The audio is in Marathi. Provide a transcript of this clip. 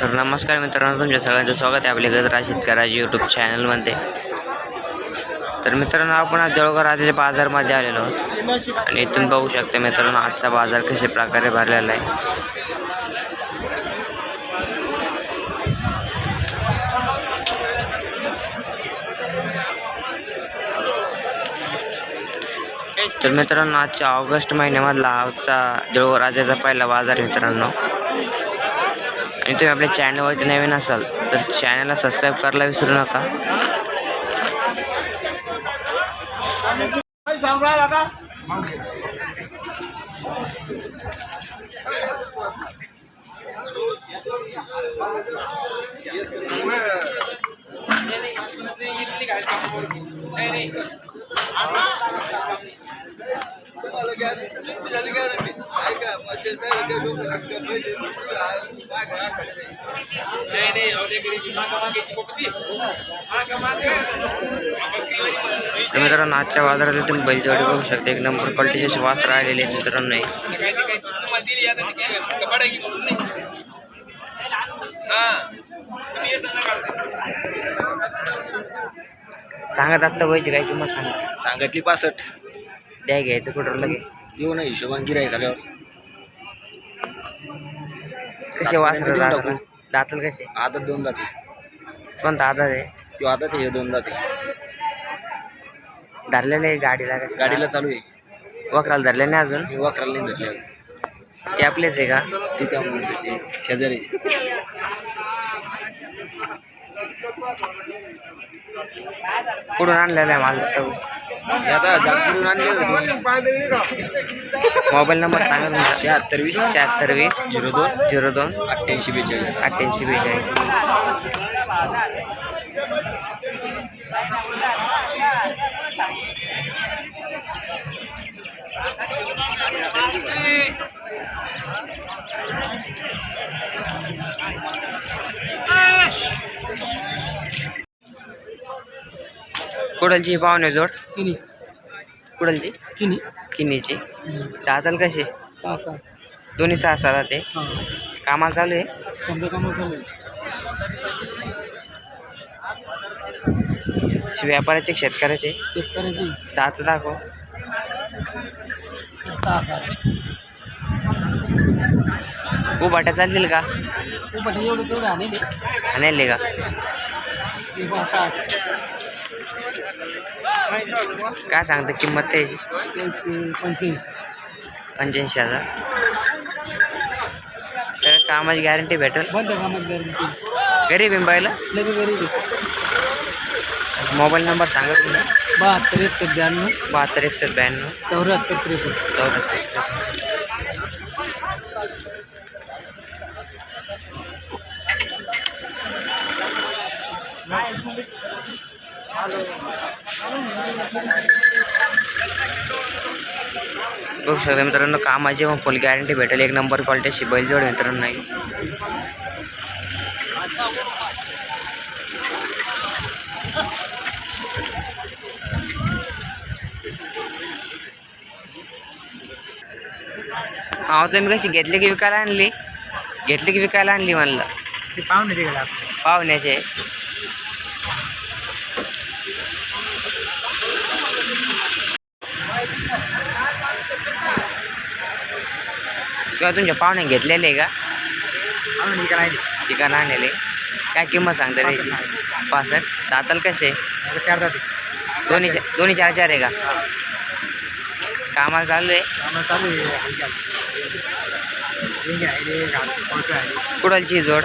तर नमस्कार मित्रांनो तुमच्या सगळ्यांचं स्वागत आहे आपल्या गजरा शेतकऱ्याच्या यूट्यूब चॅनलमध्ये तर मित्रांनो आपण आज जळगाव आजच्या बाजारमध्ये आलेलो आहोत. आणि इथून बघू शकता मित्रांनो आजचा बाजार कशा प्रकारे भरलेला आहे. तर मित्रांनो आजच्या ऑगस्ट महिन्यामधला आजचा जळगाव राजाचा पहिला बाजार मित्रांनो आणि तुम्ही आपल्या चॅनलवरती नवीन असाल तर चॅनलला सबस्क्राईब करायला विसरू नका. तर मित्रांनो आजच्या बाजारात तुम्ही बैलजोडी बघू शकता. एक नंबर क्वालिटीचे वास राहिलेले आहेत मित्रांनो. नाही सांगा आत्ता पाहिजे काय किंमत सांगा. सांगितली पासष्ट. द्या घ्यायचं कुठं लगेच. येऊ ना हिशोबान गिराय खाल्यावर कसे वास सातपर्यंत देऊन दातल? कसे? आदत दोन जाते. कोणता आधार आहे? तो आदत हे दोन जाते. धरलेले आहे गाडीला कसे? गाडीला चालू आहे. वकराला धरले नाही अजून? मी वाकराला नाही धरले ते आपलेच आहे का? ती त्या माणसाची शेजारीची. कुठून आणलेला आहे माल? मोबाईल नंबर सांगा तुमचा. शहात्तर वीस शहात्तर वीस झिरो दोन झिरो दोन अठ्ठ्याऐंशी बेचाळीस. अठ्ठ्याऐंशी बेचाळीस. कुडलची पाहुणे जोड. किनी. कुडलची? किनी. किन्नीची दाताल कसे सहा सहा. दोन्ही सहा सहा ते हां. कामाला चालू आहे? समजा कामावर चालू शे- व्यापाराचे का शेतकऱ्याचे. शेतकऱ्याची. दात दाखव. सहा सहा. उभाट्या चालतील का? खूप एवढं तेवढं आणले आणले का? सहा. काय सांगतं किंमत त्याची? पंच्याऐंशी हजार. सगळं कामाची गॅरंटी भेटेल? गरीब गरीब मोबाईल नंबर सांगा तुम्ही बहात्तर एकशे ब्याण्णव. बहात्तर एकसष्ट ब्याण्णव. चौऱ्याहत्तर त्रेपन्न. चौऱ्याहत्तर बघू शकता मित्रांनो कामाची मग फुल गॅरंटी भेटेल. एक नंबर क्वालिटीची बैलजोड मित्रांनो नाही. हा तुम्ही कशी घेतली की विकायला आणली? घेतली की विकायला आणली म्हणलं? ते पाहुणे गेला पाहुण्याचे किंवा तुमच्या पाहुणे घेतलेले आहे का पाहुणे गेला चिकन आणलेले. काय किंमत सांगता त्याची? पासष्ट दाताल कसे? चार जाते दोन्ही दोन्ही चार चार आहे का? कामाला चालू आहे? आम्हाला चालू आहे. कुडलची जोड?